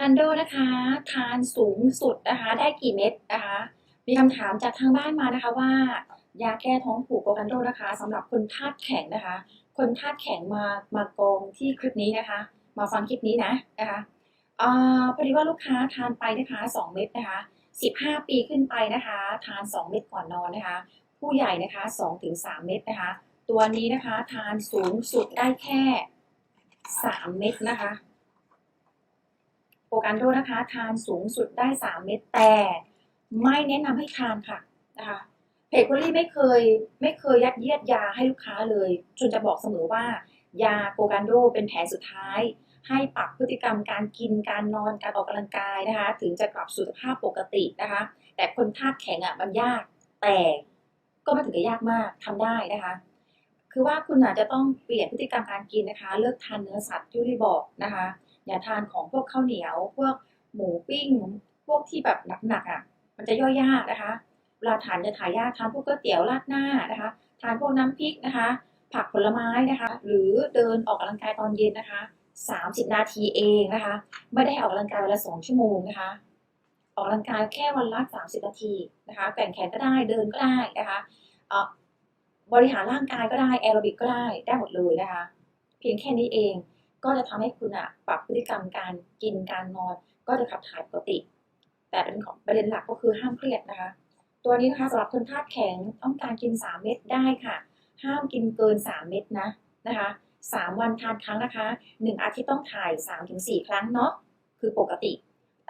กันโดนะคะ ทานสูงสุดนะคะ ได้กี่เม็ดนะคะ มีคำถามจากทางบ้านมานะคะว่ายาแก้ท้องผูกโกกันโดนะคะสำหรับคนธาตุแข็งนะคะ คนธาตุแข็งมามากองที่คลิปนี้นะคะ มาฟังคลิปนี้นะนะคะอ่าพอดีว่าลูกค้าทานไปนะคะ 2 เม็ดนะคะ 15 ปีขึ้นไปนะคะ ทาน 2 เม็ดก่อนนอนนะคะ ผู้ใหญ่นะคะ 2-3 เม็ดนะคะ ตัวนี้นะคะทานสูงสุดได้แค่ 3 เม็ดนะคะ โปรกันโดนะคะทานสูงสุดได้ 3 เม็ดแต่ไม่แนะนำให้ทานค่ะนะคะเพจคุรี่ไม่เคยไม่เคยยัดเยียดยาให้ลูกค้าเลยจนจะบอกเสมอว่า ยาโปรกันโดเป็นแผนสุดท้าย ให้ปรับพฤติกรรมการกินการนอนการออกกำลังกายนะคะ ถึงจะกลับสู่สภาพปกตินะคะ แต่คนธาตุแข็งอะมันยากแต่ก็ไม่ถึงกับยากมากทำได้นะคะ คือว่าคุณอาจจะต้องเปลี่ยนพฤติกรรมการกินนะคะ เลิกทานเนื้อสัตว์ที่ที่บอกนะคะ อย่าทานของพวกข้าวเหนียว พวกหมูปิ้ง พวกที่แบบหนักๆอะ มันจะย่อยยากนะคะเวลาทานจะถ่ายยากทานพวกก๋วยเตี๋ยวราดหน้านะคะ ทานพวกน้ำพริกนะคะ ผักผลไม้นะคะ หรือเดินออกกำลังกายตอนเย็นนะคะ 30 นาทีเองนะคะ ไม่ได้ออกกำลังกายวันละ2ชั่วโมงนะคะ ออกกำลังกายแค่วันละ 30 นาทีนะคะแกว่งแขนก็ได้เดินก็ได้นะคะเอ่อบริหารร่างกายก็ได้แอโรบิกก็ได้ได้หมดเลยนะคะ เพียงแค่นี้เอง ก็จะทำให้คุณอะปรับพฤติกรรมการกินการนอน ก็จะขับถ่ายปกติ แต่เป็นของประเด็นหลักก็คือห้ามเครียดนะคะ ตัวนี้นะคะสำหรับคนธาตุแข็งต้องการกิน 3 เม็ดได้ค่ะ ห้ามกินเกิน 3 เม็ดนะนะคะสามวันทานครั้งนะคะหนึ่งอาทิตย์ต้องถ่าย 3-4 ครั้งเนาะคือปกติ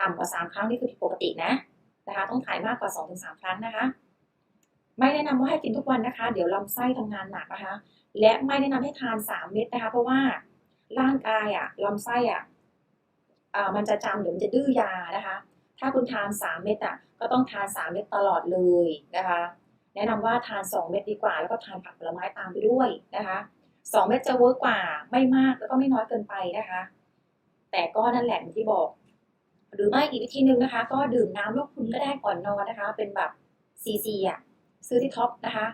ต่ำกว่า 3 ครั้งนี่คือผิดปกตินะนะคะต้องถ่ายมากกว่า 2-3 ครั้งนะคะ ไม่แนะนำว่าให้กินทุกวันนะคะ เดี๋ยวลำไส้ทำงานหนักนะคะ และไม่แนะนำให้ทาน 3 เม็ดนะคะ เพราะว่า ร่างกายอะลำไส้อะมันจะจำเดี๋ยวมันจะดื้อยานะคะ ถ้าคุณทาน 3 เม็ดอะก็ต้องทาน 3 เม็ดตลอดเลยนะคะ แนะนำว่าทาน 2 เม็ดดีกว่า แล้วก็ทานผักผลไม้ตามไปด้วยนะคะสองเม็ดจะเวิร์กกว่าไม่มากแล้วก็ไม่น้อยเกินไปนะคะ แต่ก็นั่นแหละอย่างที่บอก หรือไม่อีกวิธีหนึ่งนะคะ ก็ดื่มน้ำลูกพุนก็ได้ก่อนนอนนะคะ เป็นแบบซีซีอะซื้อที่ท็อปนะคะ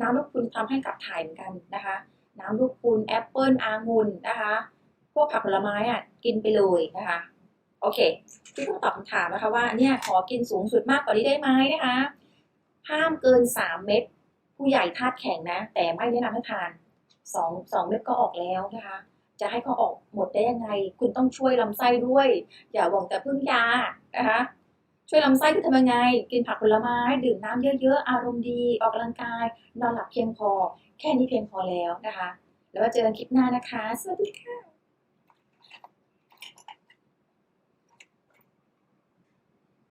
น้ำลูกพุนทำให้ขับถ่ายเหมือนกันนะคะ น้ำลูกพรุนแอปเปิลอางุ่นนะคะ พวกผักผลไม้อะกินไปเลยนะคะ โอเคที่ต้องตอบคำถามนะคะว่าเนี่ยขอกินสูงสุดมากกว่านี้ได้ไหมนะคะ ห้ามเกิน 3 เม็ดผู้ใหญ่ธาตุแข็งนะ แต่ไม่แนะนำให้ทานสองสองเม็ดก็ออกแล้วนะคะ จะให้เขาออกหมดได้ยังไง คุณต้องช่วยลำไส้ด้วย อย่าหวังแต่พึ่งยานะคะ ช่วยลำไส้คือทำยังไง กินผักผลไม้ ดื่มน้ำเยอะๆ อารมณ์ดี ออกกำลังกาย นอนหลับเพียงพอ แค่นี้เพียงพอแล้วนะคะ แล้วเจอกันคลิปหน้านะคะ สวัสดีค่ะ